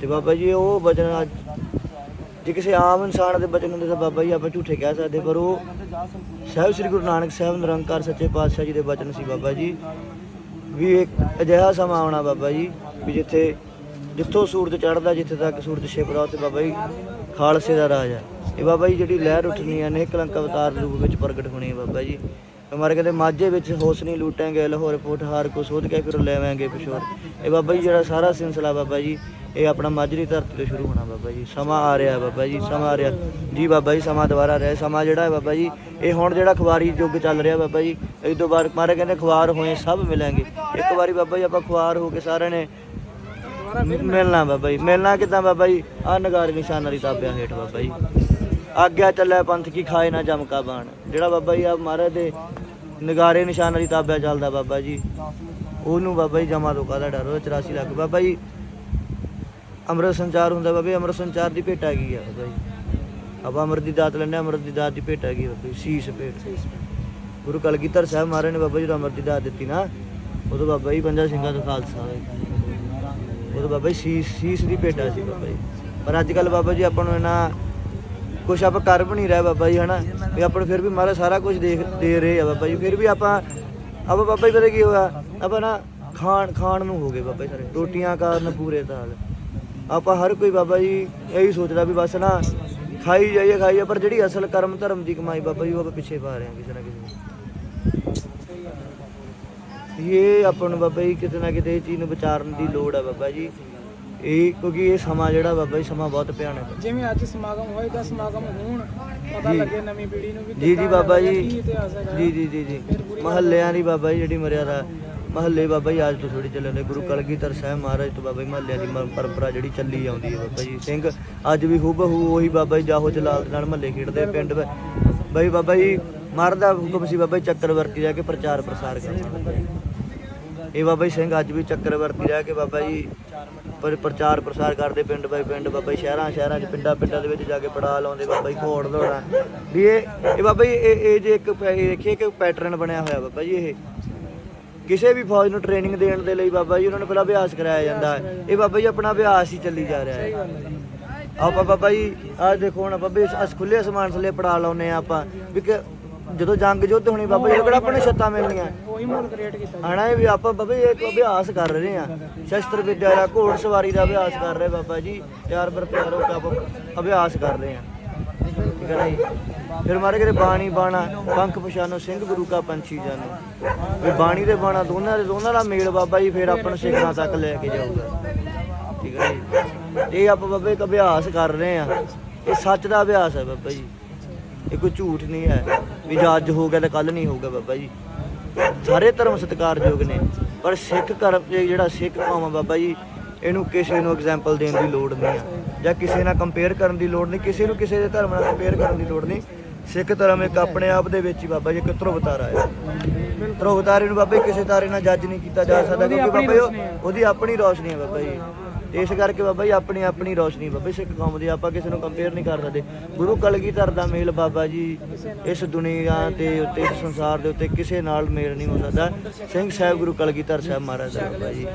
ਤੇ ਬਾਬਾ ਜੀ, ਉਹ ਬਚਨ ਅੱਜ ਜੇ ਕਿਸੇ ਆਮ ਇਨਸਾਨ ਦੇ ਬਚਨ ਹੁੰਦੇ ਤਾਂ ਬਾਬਾ ਜੀ ਆਪਾਂ ਝੂਠੇ ਕਹਿ ਸਕਦੇ, ਪਰ ਉਹ ਸਾਹਿਬ ਸ੍ਰੀ ਗੁਰੂ ਨਾਨਕ ਸਾਹਿਬ ਨਿਰੰਕਾਰ ਸੱਚੇ ਪਾਤਸ਼ਾਹ ਜੀ ਦੇ ਬਚਨ ਸੀ ਬਾਬਾ ਜੀ। ਵੀ ਇੱਕ ਅਜਿਹਾ ਸਮਾਂ ਆਉਣਾ ਬਾਬਾ ਜੀ, ਵੀ ਜਿੱਥੇ ਜਿੱਥੋਂ ਸੂਰਜ ਚੜ੍ਹਦਾ, ਜਿੱਥੇ ਤੱਕ ਸੂਰਜ ਛਿਪਦਾ, ਉੱਥੇ ਬਾਬਾ ਜੀ ਖਾਲਸੇ ਦਾ ਰਾਜ ਹੈ ਇਹ ਬਾਬਾ ਜੀ ਜਿਹੜੀ ਲਹਿਰ ਉੱਠਣੀ ਹੈ ਨੇ ਕਲੰਕ ਅਵਤਾਰ ਰੂਪ ਵਿੱਚ ਪ੍ਰਗਟ ਹੋਣੀ ਹੈ ਬਾਬਾ ਜੀ। ਹਮਾਰੇ ਕਹਿੰਦੇ, ਮਾਝੇ ਵਿੱਚ ਹੋਸ ਨਹੀਂ ਲੂਟਾਂਗੇ ਲਾਹੌਰ ਪੋਟ ਹਾਰ ਕੋ ਸੋਧ ਕੇ ਫਿਰ ਲੈਵਾਂਗੇ ਪਿਛੋੜ ਇਹ ਬਾਬਾ ਜੀ ਜਿਹੜਾ ਸਾਰਾ ਸਿਲਸਿਲਾ ਬਾਬਾ ਜੀ ਇਹ ਆਪਣਾ ਮਾਝਰੀ ਧਰਤੀ ਤੋਂ ਸ਼ੁਰੂ ਹੋਣਾ ਬਾਬਾ ਜੀ। ਸਮਾਂ ਆ ਰਿਹਾ ਬਾਬਾ ਜੀ, ਸਮਾਂ ਆ ਰਿਹਾ। ਜੀ ਬਾਬਾ ਜੀ, ਸਮਾਂ ਦੁਬਾਰਾ ਆ ਰਿਹਾ। ਸਮਾਂ ਜਿਹੜਾ ਹੈ ਬਾਬਾ ਜੀ, ਇਹ ਹੁਣ ਜਿਹੜਾ ਖਵਾਰੀ ਯੁੱਗ ਚੱਲ ਰਿਹਾ ਬਾਬਾ ਜੀ ਇਸ ਤੋਂ ਬਾਅਦ ਮਾਰੇ ਕਹਿੰਦੇ ਖਵਾਰ ਹੋਏ ਸਭ ਮਿਲਾਂਗੇ। ਇੱਕ ਵਾਰੀ ਬਾਬਾ ਜੀ ਆਪਾਂ ਖਵਾਰ ਹੋ ਕੇ ਸਾਰਿਆਂ ਨੇ ਮਿਲਣਾ ਬਾਬਾ ਜੀ। ਮਿਲਣਾ ਕਿਦਾਂ ਬਾਬਾ ਜੀ? ਆ ਨਗਾਰੇ ਨਿਸ਼ਾਨਾਂ ਦੀ ਤਾਬਿਆ ਹੇਠ ਬਾਬਾ ਜੀ। ਆਗਿਆ ਚੱਲੇ ਪੰਥ ਕੀ ਖਾਏ ਨਾ ਜਮਕਾ ਬਾਣ। ਜਿਹੜਾ ਬਾਬਾ ਜੀ ਆ ਮਹਾਰਾਜ ਦੇ ਨਗਾਰੇ ਨਿਸ਼ਾਨਾਂ ਦੀ ਤਾਬਿਆ ਚੱਲਦਾ ਬਾਬਾ ਜੀ, ਉਹਨੂੰ ਬਾਬਾ ਜੀ ਜਮਾ ਤੋਂ ਕਾਹਦਾ ਡਰ? ਉਹ 84 ਲੱਖ। ਬਾਬਾ ਜੀ ਅੰਮ੍ਰਿਤ ਸੰਚਾਰ ਹੁੰਦਾ ਬਾਬਾ, ਅੰਮ੍ਰਿਤ ਸੰਚਾਰ ਦੀ ਭੇਟ ਆ ਗਈ ਆ ਬਾਬਾ ਜੀ ਆਪਾਂ ਅੰਮ੍ਰਿਤ ਦੀ ਦਾਤ ਲੈਣੇ ਅੰਮ੍ਰਿਤ ਦੀ ਦਾਤ ਦੀ ਭੇਟ ਆ ਗਈ ਬਾਬਾ ਜੀ ਸੀਸ ਭੇਟ। ਗੁਰੂ ਕਲਗੀਧਰ ਸਾਹਿਬ ਮਹਾਰਾਜ ਨੇ ਬਾਬਾ ਜੀ ਨੂੰ ਅੰਮ੍ਰਿਤ ਦੀ ਦਾਤ ਦਿੱਤੀ ਨਾ, ਉਦੋਂ ਬਾਬਾ ਜੀ ਪੰਜਾਂ ਸਿੰਘਾਂ ਦਾ ਖਾਲਸਾ ਹੋਇਆ। ਉਦੋਂ ਬਾਬਾ ਜੀ ਸੀਸ ਸੀਸ ਦੀ ਭੇਟਾ ਸੀ ਬਾਬਾ ਜੀ। ਪਰ ਅੱਜ ਕੱਲ ਬਾਬਾ ਜੀ ਆਪਾਂ ਨੂੰ ਇਹਨਾਂ ਕੁਛ ਆਪਾਂ ਕਰ ਵੀ ਨਹੀਂ ਰਹੇ ਬਾਬਾ ਜੀ, ਹਨਾ? ਵੀ ਆਪਾਂ ਨੂੰ ਫਿਰ ਵੀ ਮਹਾਰਾਜ ਸਾਰਾ ਕੁਝ ਦੇਖ, ਦੇ ਰਹੇ ਆ ਬਾਬਾ ਜੀ। ਫਿਰ ਵੀ ਆਪਾਂ ਆਪਾਂ ਬਾਬਾ ਜੀ ਪਤਾ ਕੀ ਹੋਇਆ? ਆਪਾਂ ਨਾ ਖਾਣ ਖਾਣ ਨੂੰ ਹੋ ਗਏ ਬਾਬਾ ਜੀ ਸਾਰੇ। ਰੋਟੀਆਂ ਕਾਰਨ ਪੂਰੇ ਤਾਲ ਆਪਾਂ ਹਰ ਕੋਈ ਬਾਬਾ ਜੀ ਇਹੀ ਸੋਚਦਾ ਵੀ ਬਸ ਨਾ ਖਾਈ ਜਾਈਏ ਖਾਈ ਜਾਈਏ ਪਰ ਜਿਹੜੀ ਅਸਲ ਕਰਮ ਧਰਮ ਦੀ ਕਮਾਈ ਬਾਬਾ ਜੀ ਉਹ ਆਪਾਂ ਪਿੱਛੇ ਪਾ ਰਹੇ ਹਾਂ ਕਿਸੇ ਨਾ ਕਿਸੇ ਇਹ ਆਪਾਂ ਨੂੰ ਬਾਬਾ ਜੀ ਕਿਤੇ ਨਾ ਕਿਤੇ ਇਹ ਚੀਜ਼ ਨੂੰ ਵਿਚਾਰਨ ਦੀ ਲੋੜ ਆ ਬਾਬਾ ਜੀ। ਇਹ ਕਿਉਂਕਿ ਇਹ ਸਮਾਂ ਜਿਹੜਾ ਬਾਬਾ ਜੀ ਸਮਾਂ ਬਹੁਤ ਭਿਆਨਕ ਹੈ ਜਿਵੇਂ ਅੱਜ ਸਮਾਗਮ ਹੋਏਗਾ ਸਮਾਗਮ ਹੋਣ ਪਤਾ। ਲੱਗੇ ਨਵੀਂ ਪੀੜ੍ਹੀ ਨੂੰ ਵੀ ਜੀ ਜੀ ਬਾਬਾ ਜੀ। ਜੀ ਜੀ ਜੀ ਜੀ। ਮਹੱਲਿਆਂ ਦੀ ਬਾਬਾ ਜੀ ਜਿਹੜੀ ਮਰਿਆਦਾ ਮਹੱਲੇ ਬਾਬਾ ਜੀ, ਅੱਜ ਤੋਂ ਥੋੜੀ ਚੱਲਣ ਦੇ, ਗੁਰੂ ਕਲਗੀਧਰ ਸਾਹਿਬ ਮਹਾਰਾਜ ਤੋਂ ਬਾਬਾ ਜੀ ਮਹੱਲਿਆਂ ਦੀ ਮ- ਪਰੰਪਰਾ ਜਿਹੜੀ ਚੱਲੀ ਆਉਂਦੀ ਹੈ ਬਾਬਾ ਜੀ ਸਿੰਘ। ਅੱਜ ਵੀ ਹੂਬਹੂ ਉਹੀ ਬਾਬਾ ਜੀ ਜਾਹੋ ਜਲਾਲ ਦੇ ਨਾਲ ਮਹੱਲੇ ਖੇਡਦੇ ਪਿੰਡ ਵਿੱਚ। ਬਈ ਬਾਬਾ ਜੀ, ਮਰਦਾ ਹੁਕਮ ਸੀ ਬਾਬਾ ਜੀ ਚੱਕਰਵਰਤੀ ਜਾ ਕੇ ਪ੍ਰਚਾਰ ਪ੍ਰਸਾਰ ਕਰਨਾ। ਇਹ ਬਾਬਾ ਜੀ ਸਿੰਘ ਅੱਜ ਵੀ ਚੱਕਰਵਰਤੀ ਰਹਿ ਕੇ ਬਾਬਾ ਜੀ ਪਰ, ਪ੍ਰਚਾਰ ਪ੍ਰਸਾਰ ਕਰਦੇ ਪਿੰਡ ਬਾਈ ਪਿੰਡ, ਬਾਬਾ ਜੀ ਸ਼ਹਿਰਾਂ ਸ਼ਹਿਰਾਂ 'ਚ, ਪਿੰਡਾਂ ਪਿੰਡਾਂ ਦੇ ਵਿੱਚ ਜਾ ਕੇ ਪੜਾ ਲਾਉਂਦੇ ਬਾਬਾ ਜੀ ਘੋੜ ਦੌੜਾ। ਵੀ ਇਹ ਇਹ ਬਾਬਾ ਜੀ, ਇਹ ਇਹ ਜੇ ਇੱਕ ਪੈ- ਇਹ ਦੇਖੀਏ ਕਿ ਪੈਟਰਨ ਬਣਿਆ ਹੋਇਆ ਬਾਬਾ ਜੀ ਇਹ। ਕਿਸੇ ਵੀ ਫੌਜ ਨੂੰ ਟ੍ਰੇਨਿੰਗ ਦੇਣ ਦੇ ਲਈ ਬਾਬਾ ਜੀ ਉਹਨਾਂ ਨੂੰ ਪਹਿਲਾਂ ਅਭਿਆਸ ਕਰਾਇਆ ਜਾਂਦਾ ਹੈ। ਇਹ ਬਾਬਾ ਜੀ ਆਪਣਾ ਅਭਿਆਸ ਹੀ ਚੱਲੀ ਜਾ ਰਿਹਾ ਹੈ। ਆਪਾਂ ਬਾਬਾ ਜੀ ਆਹ ਦੇਖੋ ਹੁਣ ਬਾਬੇ ਅਸ ਖੁੱਲੇ ਅਸਮਾਨ ਥੱਲੇ ਪੜਾ ਲਾਉਨੇ ਆ ਆਪਾਂ ਵੀ ਕਿ ਜਦੋਂ ਜੰਗ ਯੁੱਧ ਹੋਣੀ ਬਾਬਾ ਜੀ ਕਿਹੜਾ ਆਪਣੇ ਛੱਤਾਂ ਮਿਲਣੀਆਂ। ਉਹੀ ਮਾਹੌਲ ਕ੍ਰੀਏਟ ਕੀਤਾ ਆਣਾ ਇਹ ਵੀ ਆਪਾਂ ਬਾਬਾ ਜੀ ਇੱਕ ਅਭਿਆਸ ਕਰ ਰਹੇ ਆ ਸ਼ਸਤਰ ਵਿਦਿਆ ਦਾ ਘੋੜ ਸਵਾਰੀ ਦਾ ਅਭਿਆਸ ਕਰ ਰਹੇ ਬਾਬਾ ਜੀ ਹੋ ਕੇ ਆਪਾਂ ਅਭਿਆਸ ਕਰ ਰਹੇ ਆ ਠੀਕ ਹੈ ਫਿਰ ਮਾਰੇ ਕਿਤੇ ਬਾਣੀ ਬਾਣਾ, ਪੰਖ ਪਛਾਨੋ ਸਿੰਘ ਗੁਰੂ ਕਾ ਪੰਛੀ ਜਾਨੋ ਵੀ ਬਾਣੀ ਦੇ ਬਾਣਾ ਦੋਨਾਂ ਦੇ ਦੋਨਾਂ ਦਾ ਮੇਲ ਬਾਬਾ ਜੀ ਫਿਰ ਆਪਾਂ ਨੂੰ ਸਿੱਖਾਂ ਤੱਕ ਲੈ ਕੇ ਜਾਊਗਾ। ਠੀਕ ਹੈ ਜੀ? ਇਹ ਆਪਾਂ ਬਾਬਾ ਇੱਕ ਅਭਿਆਸ ਕਰ ਰਹੇ ਆ ਇਹ ਸੱਚ ਦਾ ਅਭਿਆਸ ਹੈ ਬਾਬਾ ਜੀ। ਇਹ ਕੋਈ ਝੂਠ ਨਹੀਂ ਹੈ। ਵੀ ਜੇ ਅੱਜ ਹੋ ਗਿਆ ਤਾਂ ਕੱਲ ਨਹੀਂ ਹੋਊਗਾ ਬਾਬਾ ਜੀ। ਸਾਰੇ ਧਰਮ ਸਤਿਕਾਰਯੋਗ ਨੇ। ਪਰ ਸਿੱਖ ਧਰਮ ਇਹ ਜਿਹੜਾ ਸਿੱਖ ਕੌਮ ਆ ਬਾਬਾ ਜੀ, ਇਹਨੂੰ ਕਿਸੇ ਨੂੰ ਐਗਜ਼ਾਮਪਲ ਦੇਣ ਦੀ ਲੋੜ ਨਹੀਂ ਆ। ਜਾਂ ਕਿਸੇ ਨਾਲ ਕੰਪੇਅਰ ਕਰਨ ਦੀ ਲੋੜ ਨਹੀਂ, ਕਿਸੇ ਨੂੰ ਕਿਸੇ ਦੇ ਧਰਮ ਨਾਲ ਕੰਪੇਅਰ ਕਰਨ ਦੀ ਲੋੜ ਨਹੀਂ। ਸਿੱਖ ਧਰਮ ਇੱਕ ਆਪਣੇ ਆਪ ਦੇ ਵਿੱਚ ਹੀ ਬਾਬਾ ਜੀ ਇੱਕ ਧਰੁਵ ਤਾਰਾ ਹੈ। ਧਰੁਵ ਤਾਰੇ ਨੂੰ ਬਾਬਾ ਜੀ ਕਿਸੇ ਤਾਰੇ ਨਾਲ ਜੱਜ ਨਹੀਂ ਕੀਤਾ ਜਾ ਸਕਦਾ ਕਿਉਂਕਿ ਬਾਬਾ ਜੀ ਉਹ-। ਉਹਦੀ ਆਪਣੀ ਰੋਸ਼ਨੀ ਹੈ ਬਾਬਾ ਜੀ। ਤੇ ਇਸ ਕਰਕੇ ਬਾਬਾ ਜੀ ਆਪਣੀ ਆਪਣੀ ਰੋਸ਼ਨੀ ਬਾਬਾ ਜੀ ਸਿੱਖ ਕੌਮ ਦੀ ਆਪਾਂ ਕਿਸੇ ਨੂੰ ਕੰਪੇਅਰ ਨਹੀਂ ਕਰ ਸਕਦੇ। ਗੁਰੂ ਕਲਗੀਧਰ ਦਾ ਮੇਲ ਬਾਬਾ ਜੀ ਇਸ ਦੁਨੀਆ ਤੇ ਉੱਤੇ ਇਸ ਸੰਸਾਰ ਦੇ ਉੱਤੇ ਕਿਸੇ ਨਾਲ ਮੇਲ ਨਹੀਂ ਹੋ ਸਕਦਾ। ਸਿੰਘ ਸਾਹਿਬ ਗੁਰੂ ਕਲਗੀਧਰ ਸਾਹਿਬ ਮਹਾਰਾਜ ਦਾ ਬਾਬਾ ਜੀ।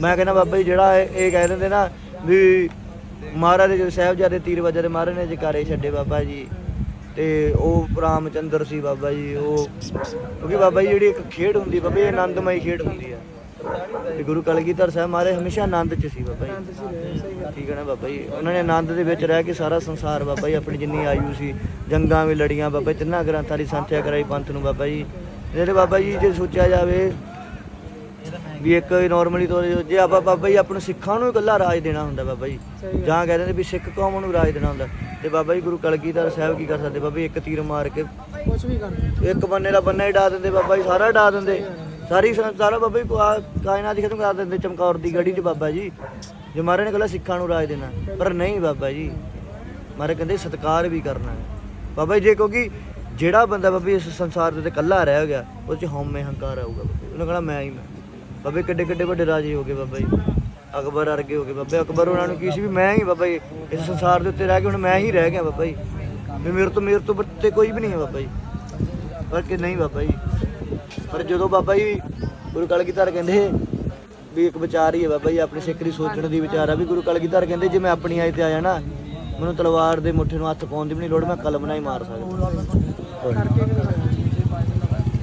ਮੈਂ ਕਹਿੰਦਾ ਬਾਬਾ ਜੀ ਜਿਹੜਾ ਇਹ ਇਹ ਕਹਿ ਦਿੰਦੇ ਨਾ ਵੀ ਮਹਾਰਾਜ ਦੇ ਜਦੋਂ ਸਾਹਿਬਜ਼ਾਦੇ ਤੀਰ ਵਜੇ ਦੇ ਮਹਾਰਾਜ ਨੇ ਜਕਾਰੇ ਛੱਡੇ ਬਾਬਾ ਜੀ। ਤੇ ਉਹ ਰਾਮਚੰਦਰ ਸੀ ਬਾਬਾ ਜੀ, ਉਹ ਕਿਉਂਕਿ ਬਾਬਾ ਜੀ ਜਿਹੜੀ ਇੱਕ ਖੇਡ ਹੁੰਦੀ, ਬਾਬਾ ਇਹ ਆਨੰਦਮਈ ਖੇਡ ਹੁੰਦੀ ਆ। ਤੇ ਗੁਰੂ ਕਲਗੀਧਰ ਸਾਹਿਬ ਮਹਾਰਾਜ ਹਮੇਸ਼ਾ ਆਨੰਦ 'ਚ ਸੀ ਬਾਬਾ ਜੀ। ਠੀਕ ਹੈ ਨਾ ਬਾਬਾ ਜੀ? ਉਹਨਾਂ ਨੇ ਆਨੰਦ ਦੇ ਵਿੱਚ ਰਹਿ ਕੇ ਸਾਰਾ ਸੰਸਾਰ ਬਾਬਾ ਜੀ ਆਪਣੀ ਜਿੰਨੀ ਆਯੂ ਸੀ, ਜੰਗਾਂ ਵੀ ਲੜੀਆਂ ਬਾਬਾ ਜੀ, ਤਿੰਨਾਂ ਗ੍ਰੰਥਾਂ ਦੀ ਸੰਥਿਆ ਕਰਾਈ ਪੰਥ ਨੂੰ ਬਾਬਾ ਜੀ। ਜਿਹੜੇ ਬਾਬਾ ਜੀ ਜੇ ਸੋਚਿਆ ਜਾਵੇ ਵੀ ਇੱਕ ਨਾਰਮਲੀ ਤੌਰ ਤੇ ਜੇ ਆਪਾਂ ਬਾਬਾ ਜੀ ਆਪਾਂ ਨੂੰ ਸਿੱਖਾਂ ਨੂੰ ਇਕੱਲਾ ਰਾਜ ਦੇਣਾ ਹੁੰਦਾ ਬਾਬਾ ਜੀ। ਜਾਂ ਕਹਿੰਦੇ ਨੇ ਵੀ ਸਿੱਖ ਕੌਮ ਨੂੰ ਰਾਜ ਦੇਣਾ ਹੁੰਦਾ। ਤੇ ਬਾਬਾ ਜੀ ਗੁਰੂ ਕਲਗੀਧਰ ਸਾਹਿਬ ਕੀ ਕਰ ਸਕਦੇ? ਬਾਬਾ ਜੀ ਇੱਕ ਤੀਰ ਮਾਰ ਕੇ ਕੁਝ ਵੀ ਕਰ। ਇੱਕ ਬੰਨੇ ਦਾ ਬੰਨਾ ਹੀ ਡਾ ਦਿੰਦੇ ਬਾਬਾ ਜੀ ਸਾਰਾ ਡਾ ਦਿੰਦੇ। ਸਾਰੀ ਸਾਰਾ ਬਾਬਾ ਜੀ ਕਾਇਨਾਤ ਹੀ ਖਤਮ ਕਰ ਦਿੰਦੇ ਚਮਕੌਰ ਦੀ ਗੜੀ 'ਚ ਬਾਬਾ ਜੀ। ਜੇ ਮਾਰੇ ਨੇ ਕੱਲਾ ਸਿੱਖਾਂ ਨੂੰ ਰਾਜ ਦੇਣਾ ਪਰ ਨਹੀਂ ਬਾਬਾ ਜੀ। ਮਾਰੇ ਕਹਿੰਦੇ ਸਤਕਾਰ ਵੀ ਕਰਨਾ ਹੈ। ਬਾਬਾ ਜੀ ਜੇ ਕਿਉਂਕਿ ਜਿਹੜਾ ਬੰਦਾ ਬਾਬਾ ਜੀ ਇਸ ਸੰਸਾਰ ਦੇ ਉੱਤੇ ਕੱਲਾ ਰਹਿ ਗਿਆ ਉਹ 'ਚ ਹਉਮੈ ਹੰਕਾਰ ਆਊਗਾ। ਉਹਨੇ ਕਹਣਾ ਮੈਂ ਹੀ ਮੈਂ। ਬਾਬੇ ਕਿੱਡੇ ਕਿੱਡੇ ਵੱਡੇ ਰਾਜੇ ਹੋ ਗਏ ਬਾਬਾ ਜੀ। ਅਕਬਰ ਵਰਗੇ ਹੋ ਗਏ ਬਾਬੇ। ਅਕਬਰ ਉਹਨਾਂ ਨੂੰ ਕੀ ਸੀ ਵੀ ਮੈਂ ਹੀ ਬਾਬਾ ਜੀ ਇਸ ਸੰਸਾਰ ਦੇ ਉੱਤੇ ਰਹਿ ਕੇ ਹੁਣ ਮੈਂ ਹੀ ਰਹਿ ਗਿਆ ਬਾਬਾ ਜੀ। ਵੀ ਮੇਰੇ ਤੋਂ ਮੇਰੇ ਤੋਂ ਬੱਤੇ ਕੋਈ ਵੀ ਨਹੀਂ ਹੈ ਬਾਬਾ ਜੀ। ਪਰ ਕਿ ਨਹੀਂ ਬਾਬਾ ਜੀ। ਪਰ ਜਦੋਂ ਬਾਬਾ ਜੀ ਗੁਰੂ ਕਲਗੀਧਰ ਕਹਿੰਦੇ ਵੀ ਇੱਕ ਵਿਚਾਰ ਹੀ ਹੈ ਬਾਬਾ ਜੀ ਆਪਣੀ ਸਿੱਖ ਦੀ ਸੋਚਣ ਦੀ ਵਿਚਾਰ ਆ ਵੀ ਗੁਰੂ ਕਲਗੀਧਰ ਕਹਿੰਦੇ ਜੇ ਮੈਂ ਆਪਣੀ ਆਏ ਤੇ ਆਇਆ ਨਾ ਮੈਨੂੰ ਤਲਵਾਰ ਦੇ ਮੁੱਠੇ ਨੂੰ ਹੱਥ ਪਾਉਣ ਦੀ ਵੀ ਨਹੀਂ ਲੋੜ ਮੈਂ ਕਲਮ ਨਾਲ ਹੀ ਮਾਰ ਸਕਦਾ।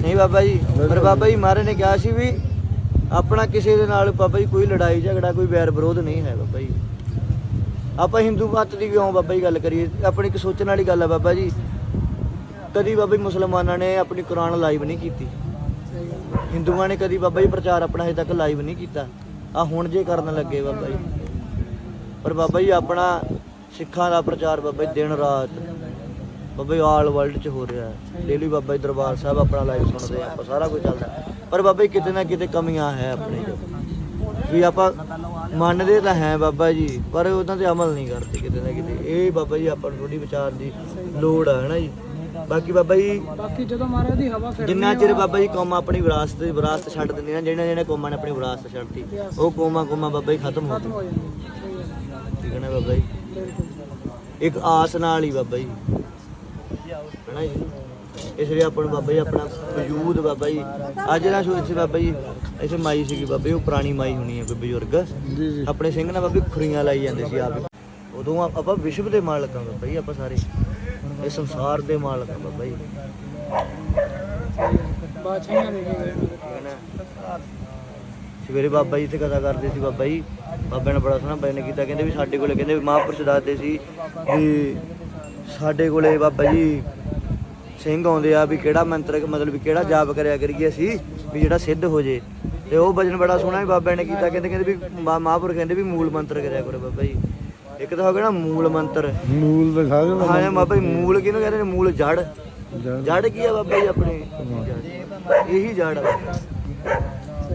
ਨਹੀਂ ਬਾਬਾ ਜੀ ਪਰ ਬਾਬਾ ਜੀ ਮਹਾਰਾਜ ਨੇ ਕਿਹਾ ਸੀ ਵੀ ਆਪਣਾ ਕਿਸੇ ਦੇ ਨਾਲ ਬਾਬਾ ਜੀ ਕੋਈ ਲੜਾਈ, ਝਗੜਾ, ਕੋਈ ਵੈਰ ਵਿਰੋਧ ਨਹੀਂ ਹੈ ਬਾਬਾ ਜੀ। ਆਪਾਂ ਹਿੰਦੂ ਮਤ ਦੀ ਕਿਉਂ ਬਾਬਾ ਜੀ ਗੱਲ ਕਰੀਏ, ਆਪਣੀ ਇੱਕ ਸੋਚਣ ਵਾਲੀ ਗੱਲ ਹੈ ਬਾਬਾ ਜੀ। ਕਦੀ ਬਾਬਾ ਜੀ ਮੁਸਲਮਾਨਾਂ ਨੇ ਆਪਣੀ ਕੁਰਾਨ ਲਾਈਵ ਨਹੀਂ ਕੀਤੀ। ਹਿੰਦੂਆਂ ਨੇ ਕਦੀ ਬਾਬਾ ਜੀ ਪ੍ਰਚਾਰ ਆਪਣਾ ਹਜੇ ਤੱਕ ਲਾਈਵ ਨਹੀਂ ਕੀਤਾ। ਆ ਹੁਣ ਜੇ ਕਰਨ ਲੱਗੇ ਬਾਬਾ ਜੀ। ਪਰ ਬਾਬਾ ਜੀ ਆਪਣਾ ਸਿੱਖਾਂ ਦਾ ਪ੍ਰਚਾਰ ਬਾਬਾ ਜੀ ਦਿਨ ਰਾਤ, ਬਾਬਾ ਜੀ ਆਲ ਵਰਲਡ 'ਚ ਹੋ ਰਿਹਾ। ਹੈ ਡੇਲੀ ਬਾਬਾ ਜੀ ਦਰਬਾਰ ਸਾਹਿਬ ਆਪਣਾ ਲਾਈਵ ਸੁਣਦੇ ਆ, ਆਪਾਂ ਸਾਰਾ ਕੁਝ ਚੱਲਦਾ। ਪਰ ਬਾਬਾ ਜੀ ਕਿਤੇ ਨਾ ਕਿਤੇ ਕਮੀਆਂ ਹੈ ਆਪਣੇ 'ਚ। ਵੀ ਆਪਾਂ ਮੰਨਦੇ ਤਾਂ ਹੈ ਬਾਬਾ ਜੀ ਪਰ ਉਹਨਾਂ ਤੇ ਅਮਲ ਨਹੀਂ ਕਰਦੇ ਕਿਤੇ ਨਾ ਕਿਤੇ। ਇਹ ਬਾਬਾ ਜੀ ਆਪਾਂ ਨੂੰ ਥੋੜੀ ਵਿਚਾਰ ਦੀ ਲੋੜ ਹੈ ਨਾ ਜੀ। ਬਾਕੀ ਬਾਬਾ ਜੀ ਬਾਕੀ ਜਦੋਂ ਮਹਾਰਾਜ ਦੀ ਹਵਾ ਫਿਰ ਜਿੰਨਾ ਚਿਰ ਬਾਬਾ ਜੀ ਕੌਮ ਆਪਣੀ ਵਿਰਾਸਤ ਵਿਰਾਸਤ ਛੱਡ ਦਿੰਦੀ ਨਾ ਜਿਹੜੇ ਜਿਹੜੇ ਕੌਮਾਂ ਨੇ ਆਪਣੀ ਵਿਰਾਸਤ ਛੱਡਤੀ ਉਹ ਕੌਮਾਂ ਕੌਮਾਂ ਬਾਬਾ ਜੀ ਖਤਮ ਹੋ ਜਾਂਦੀ ਠੀਕ ਹੈ ਨਾ ਬਾਬਾ ਜੀ? ਇੱਕ ਆਸ ਨਾਲ ਹੀ ਬਾਬਾ ਜੀ। ਹੈਨਾ ਜੀ? ਇਸ ਲਈ ਆਪਾਂ ਨੂੰ ਬਾਬਾ ਜੀ ਆਪਣਾ ਵਜੂਦ ਬਾਬਾ ਜੀ। ਅੱਜ ਨਾ ਸੋਚ ਸੀ ਬਾਬਾ ਜੀ ਇੱਥੇ ਮਾਈ ਸੀਗੀ ਬਾਬਾ ਜੀ ਉਹ ਪੁਰਾਣੀ ਮਾਈ ਹੋਣੀ ਹੈ ਕੋਈ ਬਜ਼ੁਰਗ। ਆਪਣੇ ਸਿੰਘ ਨਾਲ ਬਾਬਾ ਖੁਰੀਆਂ ਲਾਈ ਜਾਂਦੇ ਸੀ ਆਪ। ਉਦੋਂ ਆਪਾਂ ਵਿਸ਼ਵ ਦੇ ਮਾਲਕ ਹਾਂ ਬਾਬਾ ਜੀ ਆਪਾਂ ਸਾਰੇ। ਇਹ ਸੰਸਾਰ ਦੇ ਮਾਲਕ ਹਾਂ ਬਾਬਾ ਜੀ। ਦੇ ਸਵੇਰੇ ਬਾਬਾ ਜੀ ਤੇ ਕਥਾ ਕਰਦੇ ਸੀ ਬਾਬਾ ਜੀ। ਬਾਬੇ ਨੇ ਬੜਾ ਸੋਹਣਾ ਬਿਆਨ ਕੀਤਾ ਕਹਿੰਦੇ ਵੀ ਸਾਡੇ ਕੋਲੇ ਕਹਿੰਦੇ ਮਹਾਂਪੁਰਸ਼ ਦੱਸਦੇ ਸੀ ਵੀ ਸਾਡੇ ਕੋਲੇ ਬਾਬਾ ਜੀ ਸਿੰਘ ਆਉਂਦੇ ਆ ਵੀ ਕਿਹੜਾ ਮੰਤਰ ਮਤਲਬ ਵੀ ਕਿਹੜਾ ਜਾਪ ਕਰਿਆ ਕਰੀਏ ਅਸੀਂ ਵੀ ਜਿਹੜਾ ਸਿੱਧ ਹੋ ਜੇ। ਤੇ ਉਹ ਭਜਨ ਬੜਾ ਸੋਹਣਾ ਵੀ ਬਾਬੇ ਨੇ ਕੀਤਾ ਕਹਿੰਦੇ ਕਹਿੰਦੇ ਵੀ ਮਾ- ਮਹਾਂਪੁਰਖ ਕਹਿੰਦੇ ਵੀ ਮੂਲ ਮੰਤਰ ਕਰਿਆ ਕਰੋ ਬਾਬਾ ਜੀ। ਇੱਕ ਤਾਂ ਹੋ ਗਿਆ ਨਾ ਮੂਲ ਮੰਤਰ। ਮੂਲ ਦਿਖਾ ਦੇ ਹਾਂ ਬਾਬਾ ਜੀ ਮੂਲ ਕਿਹਨੂੰ ਕਹਿੰਦੇ ਨੇ? ਮੂਲ ਜੜ। ਜੜ। ਜੜ ਕੀ ਆ ਬਾਬਾ ਜੀ ਆਪਣੇ? ਇਹੀ ਜੜ ਆ।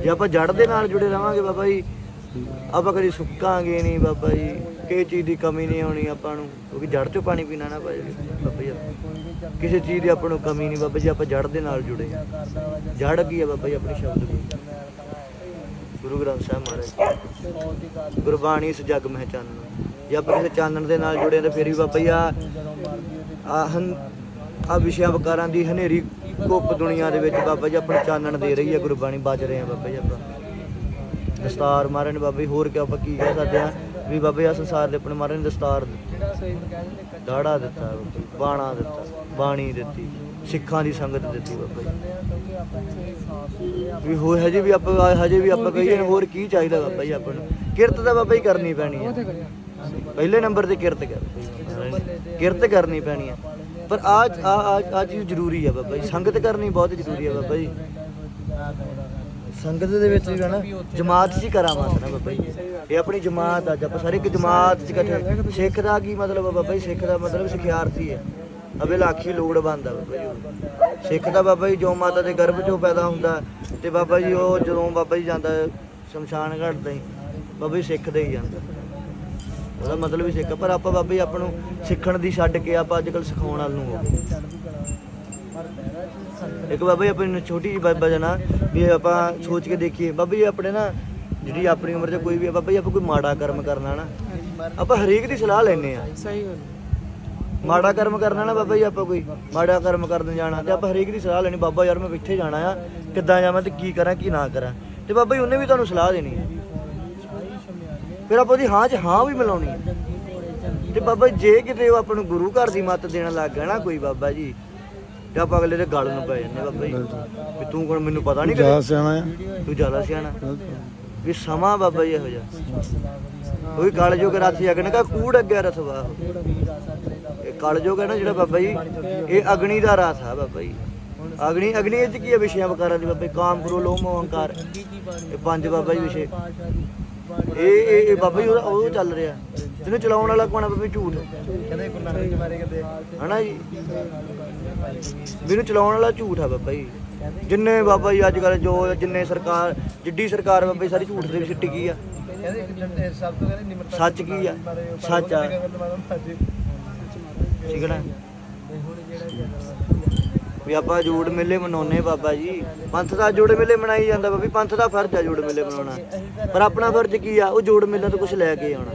ਜੇ ਆਪਾਂ ਜੜ ਦੇ ਨਾਲ ਜੁੜੇ ਰਵਾਂਗੇ ਬਾਬਾ ਜੀ ਆਪਾਂ ਕਦੀ ਸੁੱਕਾਂਗੇ ਨਹੀਂ ਬਾਬਾ ਜੀ। ਕਿਸੇ ਚੀਜ਼ ਦੀ ਕਮੀ ਨਹੀਂ ਆਉਣੀ ਆਪਾਂ ਨੂੰ, ਕਿਉਂਕਿ ਜੜ ਚੋਂ ਪਾਣੀ ਪੀਣਾ ਨਾ ਭਾਈ, ਬਾਬਾ ਜੀ। ਆਪਾਂ। ਕਿਸੇ ਚੀਜ਼ ਦੀ ਆਪਾਂ ਨੂੰ ਕਮੀ ਨਹੀਂ, ਬਾਬਾ ਜੀ, ਆਪਾਂ ਜੜ ਦੇ ਨਾਲ ਜੁੜੇ ਜੜ ਕੀ ਹੈ ਬਾਬਾ ਜੀ, ਆਪਣੇ ਸ਼ਬਦ ਗੁਰੂ ਗੁਰੂ ਗ੍ਰੰਥ ਸਾਹਿਬ ਮਹਾਰਾਜ ਗੁਰਬਾਣੀ ਇਸ ਜਗ ਮਹਿ ਚਾਨਣ ਜੇ ਆਪਾਂ ਕਿਸੇ ਚਾਨਣ ਦੇ ਨਾਲ ਜੁੜੇ ਤਾਂ ਫਿਰ ਵੀ ਬਾਬਾ ਜੀ ਆ ਆ ਹਨ ਆ ਵਿਸ਼ਿਆਂ ਵਿਕਾਰਾਂ ਦੀ ਹਨੇਰੀ ਕੁੱਪ ਦੁਨੀਆ ਦੇ ਵਿੱਚ ਬਾਬਾ ਜੀ ਆਪਣਾ ਚਾਨਣ ਦੇ ਰਹੀ ਹੈ, ਗੁਰਬਾਣੀ ਬਾਜ ਰਹੇ ਆ ਬਾਬਾ ਜੀ ਆਪਾਂ। ਦਸਤਾਰ ਮਹਾਰਾਜ ਬਾਬਾ ਜੀ, ਹੋਰ ਕਿ ਆਪਾਂ ਕੀ ਕਹਿ ਸਕਦੇ ਆ ਵੀ ਬਾਬਾ ਜੀ ਆ ਸੰਸਾਰ ਦੇ ਆਪਣੇ ਨੇ ਦਸਤਾਰ ਦਿੱਤੀ। ਸਹੀ ਦਾੜਾ ਦਿੱਤਾ ਬਾਬਾ। ਬਾਣਾ ਦਿੱਤਾ ਬਾਣੀ ਦਿੱਤੀ ਸਿੱਖਾਂ ਦੀ ਸੰਗਤ ਦਿੱਤੀ ਬਾਬਾ। ਵੀ ਹੋ ਹਜੇ ਵੀ ਆਪਾਂ ਹਜੇ ਵੀ ਆਪਾਂ ਕਹੀਏ ਹੋਰ ਕੀ ਚਾਹੀਦਾ ਬਾਬਾ ਜੀ ਆਪਾਂ ਨੂੰ? ਕਿਰਤ ਤਾਂ ਬਾਬਾ ਜੀ ਕਰਨੀ ਪੈਣੀ ਹੈ ਪਹਿਲੇ ਨੰਬਰ ਤੇ ਕਿਰਤ ਕਰ ਕਿਰਤ ਕਰਨੀ ਪੈਣੀ ਹੈ ਪਰ ਆ ਆ- ਆ ਚੀਜ਼ ਜ਼ਰੂਰੀ ਹੈ ਬਾਬਾ ਜੀ। ਸੰਗਤ ਕਰਨੀ ਬਹੁਤ ਜ਼ਰੂਰੀ ਹੈ ਬਾਬਾ ਜੀ। ਸੰਗਤ ਦੇ ਵਿੱਚ ਵੀ ਨਾ ਜਮਾਤ 'ਚ ਹੀ ਕਰਾਵਾਂ ਨਾ ਬਾਬਾ ਜੀ। ਇਹ ਆਪਣੀ ਜਮਾਤ ਅੱਜ ਆਪਾਂ ਸਾਰੇ ਇੱਕ ਜਮਾਤ 'ਚ ਇਕੱਠੇ ਸਿੱਖ ਦਾ ਕੀ ਮਤਲਬ ਹੈ ਬਾਬਾ ਜੀ? ਸਿੱਖ ਦਾ ਮਤਲਬ ਸਿਖਿਆਰਥੀ ਹੈ। ਅਬੇ ਲਾਖੀ ਲੋੜ ਬੰਦਾ ਬਾਬਾ ਜੀ ਸਿੱਖ ਦਾ ਬਾਬਾ ਜੀ ਜੋ ਮਾਤਾ ਦੇ ਗਰਭ 'ਚੋਂ ਪੈਦਾ ਹੁੰਦਾ, ਤੇ ਬਾਬਾ ਜੀ ਉਹ ਜਦੋਂ ਬਾਬਾ ਜੀ ਜਾਂਦਾ ਸ਼ਮਸ਼ਾਨ ਘਾਟ ਤਾਈਂ, ਬਾਬਾ ਜੀ ਸਿੱਖ ਦੇ ਹੀ ਜਾਂਦਾ। ਉਹਦਾ ਮਤਲਬ ਹੀ ਸਿੱਖ ਪਰ ਆਪਾਂ ਬਾਬਾ ਜੀ ਆਪਾਂ ਨੂੰ ਸਿੱਖਣ ਦੀ ਛੱਡ ਕੇ ਆਪਾਂ ਅੱਜ ਕੱਲ ਸਿਖਾਉਣ ਵੱਲ ਨੂੰ ਹੋ ਗਏ। ਇੱਕ ਬਾਬਾ ਜੀ ਆਪਣੀ ਛੋਟੀ ਜਿਹੀ ਬਾਬਾ ਜਨਾ ਵੀ ਆਪਾਂ ਸੋਚ ਕੇ ਦੇਖੀਏ। ਬਾਬਾ ਜੀ ਆਪਣੇ ਨਾ ਜਿਹੜੀ ਆਪਣੀ ਉਮਰ 'ਚ ਕੋਈ ਵੀ ਬਾਬਾ ਜੀ ਆਪਾਂ ਕੋਈ ਮਾੜਾ ਕਰਮ ਕਰਨਾ ਨਾ ਆਪਾਂ ਹਰੇਕ ਦੀ ਸਲਾਹ ਲੈਨੇ ਆ ਸਹੀ ਗੱਲ। ਮਾੜਾ ਕਰਮ ਕਰਨਾ ਨਾ ਬਾਬਾ ਜੀ ਆਪਾਂ ਕੋਈ ਮਾੜਾ ਕਰਮ ਕਰਨ ਜਾਣਾ ਤੇ ਆਪਾਂ ਹਰੇਕ ਦੀ ਸਲਾਹ ਲੈਣੀ ਬਾਬਾ ਯਾਰ ਮੈਂ ਇੱਥੇ ਜਾਣਾ ਆ ਕਿੱਦਾਂ ਜਾਵਾਂ ਤੇ ਕੀ ਕਰਾਂ ਕੀ ਨਾ ਕਰਾਂ। ਤੇ ਬਾਬਾ ਜੀ ਉਹਨੇ ਵੀ ਤੁਹਾਨੂੰ ਸਲਾਹ ਦੇਣੀ ਹੈ ਫਿਰ ਆਪਾਂ ਉਹਦੀ ਹਾਂ 'ਚ ਹਾਂ ਵੀ ਮਿਲਾਉਣੀ ਹੈ ਤੇ ਬਾਬਾ ਜੀ, ਜੇ ਕਿਤੇ ਉਹ ਆਪਾਂ ਨੂੰ ਗੁਰੂ ਘਰ ਦੀ ਮੱਤ ਦੇਣ ਲੱਗ ਗਿਆ ਨਾ ਕੋਈ ਬਾਬਾ ਜੀ ਤੇ ਆਪਾਂ ਅਗਲੇ ਦੇ ਗਲ ਨੂੰ ਪੈ ਜਾਂਦੇ ਬਾਬਾ ਜੀ। ਵੀ ਤੂੰ ਕੋਣ ਮੈਨੂੰ ਪਤਾ ਨਹੀਂ ਜਾ ਕਦੇ। ਸਿਆਣਾ ਆ। ਤੂੰ ਜ਼ਿਆਦਾ ਸਿਆਣਾ। ਵੀ ਸਮਾਂ ਬਾਬਾ ਜੀ ਇਹੋ ਜਿਹਾ। ਕੋਈ ਕਲਯੁਗ ਰਥ ਅਗਨ ਕਾ ਕੂੜ ਅੱਗੇ ਰਥਵਾ ਇਹ ਕਲਯੁਗ ਹੈ ਨਾ ਜਿਹੜਾ ਬਾਬਾ ਜੀ ਇਹ ਅਗਨੀ ਦਾ ਰਥ ਆ ਬਾਬਾ ਜੀ। ਅਗਨੀ ਅਗਨੀ ਇਹ ਚ ਕੀ ਹੈ ਵਿਸ਼ਿਆਂ ਵਕਾਰਾਂ ਦੀ ਬਾਬਾ ਜੀ? ਕਾਮ ਕ੍ਰੋ ਲੋਮ ਅਹੰਕਾਰ। ਇਹ ਪੰਜ ਬਾਬਾ ਜੀ ਵਿਸ਼ੇ। ਇਹ ਇਹ ਇਹ ਬਾਬਾ ਜੀ ਉਹ ਚੱਲ ਰਿਹਾ। ਜਿਹਨੂੰ ਚਲਾਉਣ ਵਾਲਾ ਕੋਣ ਬਾਬਾ ਜੀ? ਝੂਠ। ਕਹਿੰਦੇ ਗੁਰੂ ਨਾਨਕ ਦੇ ਬਾਰੇ ਕਹਿੰਦੇ। ਹਨਾ ਜੀ? ਮੈਨੂੰ ਚਲਾਉਣ ਵਾਲਾ ਝੂਠ ਆ ਬਾਬਾ ਜੀ। ਜਿੰਨੇ ਬਾਬਾ ਜੀ ਅੱਜ ਕੱਲ ਜੋ ਜਿੰਨੇ ਸਰਕਾਰ, ਜਿੱਡੀ ਸਰਕਾਰ ਬਾਬਾ ਜੀ, ਸਾਰੀ ਝੂਠ ਦੇ ਵਿੱਚ ਟਿਕੀ ਆ। ਸੱਚ ਕੀ ਆ? ਸੱਚ ਆ। ਠੀਕ ਹੈ ਨਾ? ਵੀ ਆਪਾਂ ਜੋੜ ਮੇਲੇ ਮਨਾਉਨੇ ਬਾਬਾ ਜੀ। ਪੰਥ ਦਾ ਜੋੜ ਮੇਲੇ ਮਨਾਈ ਜਾਂਦਾ ਬਾਬੀ ਪੰਥ ਦਾ ਫਰਜ਼ ਆ ਜੋੜ ਮੇਲੇ ਮਨਾਉਣਾ। ਪਰ ਆਪਣਾ ਫਰਜ਼ ਕੀ ਆ? ਉਹ ਜੋੜ ਮੇਲੇ ਤੋਂ ਕੁਝ ਲੈ ਕੇ ਆਉਣਾ।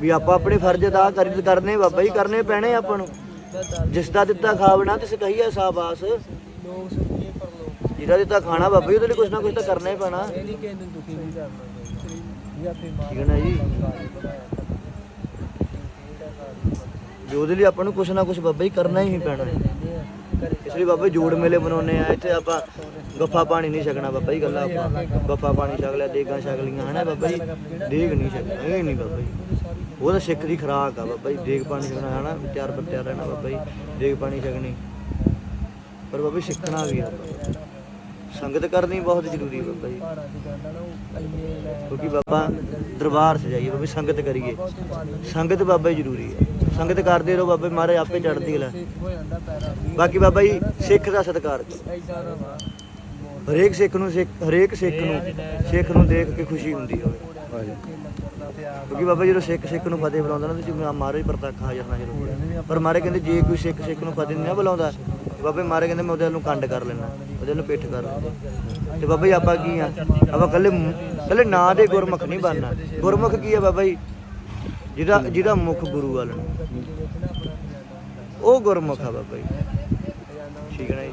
ਵੀ ਆਪਾਂ ਆਪਣੇ ਫਰਜ਼ ਅਦਾ ਕਰ- ਕਰਨੇ ਬਾਬਾ ਜੀ ਕਰਨੇ ਪੈਣੇ ਆਪਾਂ ਨੂੰ। ਜਿਸ ਦਾ ਦਿੱਤਾ ਖਾਵਣਾ ਤਿਸ ਕਹੀਏ ਸਾਬਾਸ। ਜਿਹੜਾ ਦਿੱਤਾ ਖਾਣਾ ਬਾਬਾ ਜੀ ਉਹਦੇ ਲਈ ਕੁਛ ਨਾ ਕੁਛ ਤਾਂ ਕਰਨਾ ਹੀ ਪੈਣਾ। ਠੀਕ ਹੈ ਨਾ ਜੀ? ਵੀ ਉਹਦੇ ਲਈ ਆਪਾਂ ਨੂੰ ਕੁਛ ਨਾ ਕੁਛ ਬਾਬਾ ਜੀ ਕਰਨਾ ਹੀ ਪੈਣਾ। ਇਸ ਲਈ ਬਾਬਾ ਜੋੜ ਮੇਲੇ ਬਣਾਉਨੇ ਆ। ਇੱਥੇ ਆਪਾਂ ਗੱਫਾ ਪਾਣੀ ਨਹੀਂ ਛਕਣਾ ਬਾਬਾ ਜੀ, ਗੱਲਾਂ ਆਪਾਂ ਗੱਫਾ ਪਾਣੀ ਛਕ ਲਿਆ, ਦੇਗਾਂ ਛਕ ਲੀਆਂ ਹਨਾ ਬਾਬਾ ਜੀ? ਦੇਗ ਨਹੀਂ ਛਕਣਾ, ਇਹ ਨਹੀਂ ਬਾਬਾ ਜੀ। ਉਹ ਤਾਂ ਸਿੱਖ ਦੀ ਖੁਰਾਕ ਆ ਬਾਬਾ ਜੀ, ਦੇਗ ਪਾਣੀ ਛਕਣਾ, ਹਨਾ? ਤਿਆਰ ਪਰ ਰਹਿਣਾ ਬਾਬਾ ਜੀ, ਦੇਗ ਪਾਣੀ ਛਕਣੀ। ਪਰ ਬਾਬਾ ਜੀ, ਸਿੱਖਣਾ ਵੀ ਆ ਸੰਗਤ ਕਰਨੀ ਬਹੁਤ ਜ਼ਰੂਰੀ ਬਾਬਾ ਜੀ। ਕਿਉਂਕਿ ਬਾਬਾ ਦਰਬਾਰ ਸਜਾਈਏ ਬਾਬਾ ਸੰਗਤ ਕਰੀਏ। ਸੰਗਤ ਬਾਬਾ ਜੀ ਜ਼ਰੂਰੀ ਹੈ ਸੰਗਤ ਕਰਦੇ ਰਹੋ ਬਾਬਾ ਮਹਾਰਾਜ ਆਪੇ ਚੜ੍ਹਦੀ ਲੈ ਬਾਕੀ ਬਾਬਾ ਜੀ, ਸਿੱਖ ਦਾ ਸਤਿਕਾਰ ਹਰੇਕ ਸਿੱਖ ਨੂੰ ਸਿੱਖ ਹਰੇਕ ਸਿੱਖ ਨੂੰ ਸਿੱਖ ਨੂੰ ਦੇਖ ਕੇ ਖੁਸ਼ੀ ਹੁੰਦੀ ਹੋਵੇ। ਕਿਉਂਕਿ ਬਾਬਾ ਜੀ ਜਦੋਂ ਸਿੱਖ ਸਿੱਖ ਨੂੰ ਫਤਿਹ ਬੁਲਾਉਂਦਾ ਨਾ ਤੇ ਜਿਵੇਂ ਮਹਾਰਾਜ ਪ੍ਰਤੱਖ ਹਾਜ਼ਰ ਨਾਜ਼ਰ ਪਰ ਮਹਾਰਾਜ ਕਹਿੰਦੇ ਜੇ ਕੋਈ ਸਿੱਖ ਸਿੱਖ ਨੂੰ ਫਤਿਹ ਨਹੀਂ ਬੁਲਾਉਂਦਾ ਬਾਬੇ ਮਹਾਰਾਜ ਕਹਿੰਦੇ ਮੈਂ ਉਹਦੇ ਨੂੰ ਕੰਡ ਕਰ ਲੈਣਾ ਉਹਦੇ ਨੂੰ ਪਿੱਠ ਕਰ ਲੈਣਾ ਤੇ ਬਾਬਾ ਜੀ ਆਪਾਂ ਕੀ ਆ? ਆਪਾਂ ਕੱਲੇ ਕੱਲੇ ਨਾਂ ਦੇ ਗੁਰਮੁਖ ਨਹੀਂ ਬਣਨਾ। ਗੁਰਮੁਖ ਕੀ ਆ ਬਾਬਾ ਜੀ? ਜਿਹਦਾ ਜਿਹਦਾ ਮੁਖ ਗੁਰੂ ਵੱਲ ਨੂੰ। ਉਹ ਗੁਰਮੁਖ ਆ ਬਾਬਾ ਜੀ। ਠੀਕ ਹੈ ਨਾ ਜੀ?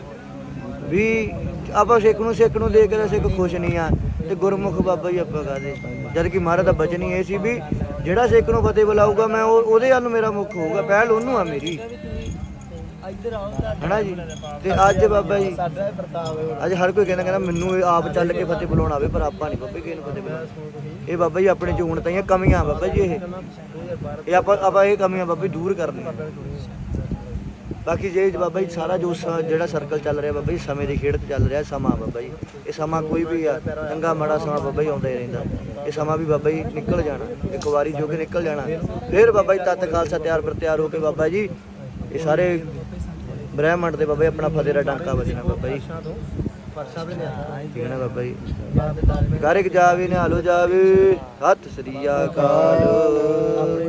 ਵੀ ਆਪਾਂ ਸਿੱਖ ਨੂੰ ਸਿੱਖ ਨੂੰ ਦੇਖ ਕੇ ਸਿੱਖ ਖੁਸ਼ ਨਹੀਂ ਆ ਤੇ ਗੁਰਮੁਖ ਬਾਬਾ ਜੀ ਆਪਾਂ ਕਹਦੇ? ਜਦ ਕਿ ਮਹਾਰਾਜ ਦਾ ਬਚਨ ਹੀ ਇਹ ਸੀ ਵੀ ਜਿਹੜਾ ਸਿੱਖ ਨੂੰ ਫਤਿਹ ਬੁਲਾਊਗਾ ਮੈਂ ਉਹਦੇ ਵੱਲ ਮੇਰਾ ਮੁਖ ਹੋਊਗਾ, ਪਹਿਲ ਉਹਨੂੰ ਆ ਮੇਰੀ। ਇੱਧਰ ਜੀ? ਤੇ ਅੱਜ ਬਾਬਾ ਜੀ, ਅੱਜ ਹਰ ਕੋਈ ਕਹਿੰਦਾ ਕਹਿੰਦਾ ਮੈਨੂੰ ਇਹ ਆਪ ਚੱਲ ਕੇ ਫਤਿਹ ਬੁਲਾਉਣ ਆਵੇ ਪਰ ਆਪਾਂ ਨਹੀਂ ਬਾਬਾ ਕਿਸੇ ਨੂੰ ਫਤਿਹ ਬੁਲਾਉਣਾ। ਇਹ ਬਾਬਾ ਜੀ ਆਪਣੇ ਚ ਹੁਣ ਤਾਈਆਂ ਕਮੀਆਂ ਬਾਬਾ ਜੀ ਇਹ। ਇਹ ਆਪਾਂ ਆਪਾਂ ਇਹ ਕਮੀਆਂ ਬਾਬਾ ਜੀ ਦੂਰ ਕਰਨੀਆਂ। ਬਾਕੀ ਜੇ ਬਾਬਾ ਜੀ ਸਾਰਾ ਜੋ ਸ- ਜਿਹੜਾ ਸਰਕਲ ਚੱਲ ਰਿਹਾ ਬਾਬਾ ਜੀ, ਸਮੇਂ ਦੀ ਖੇਡ ਤੇ ਚੱਲ ਰਿਹਾ ਸਮਾਂ ਬਾਬਾ ਜੀ। ਇਹ ਸਮਾਂ ਕੋਈ ਵੀ ਆ ਚੰਗਾ ਮਾੜਾ ਸਮਾਂ ਬਾਬਾ ਜੀ ਆਉਂਦਾ ਹੀ ਰਹਿੰਦਾ। ਇਹ ਸਮਾਂ ਵੀ ਬਾਬਾ ਜੀ ਨਿਕਲ ਜਾਣਾ, ਇੱਕ ਵਾਰੀ ਜੋ ਕਿ ਨਿਕਲ ਜਾਣਾ। ਫਿਰ ਬਾਬਾ ਜੀ ਤਤ ਖਾਲਸਾ ਤਿਆਰ ਪਰ ਤਿਆਰ ਹੋ ਕੇ ਬਾਬਾ ਜੀ, ਇਹ ਸਾਰੇ ਬ੍ਰਹਿਮੰਡ ਦੇ ਬਾਬਾ ਜੀ ਆਪਣਾ ਫਤਿਹ ਦਾ ਡੰਕਾ ਵੱਜਣਾ ਬਾਬਾ ਜੀ। ਫਰਸ਼ਾ ਠੀਕ ਹੈ ਨਾ ਬਾਬਾ ਜੀ? ਘਰ ਇੱਕ ਜਾਵੇ, ਨਿਹਾਲੋ ਜਾਵੇ। ਹੱਥ ਸ੍ਰੀ ਅਕਾਲ।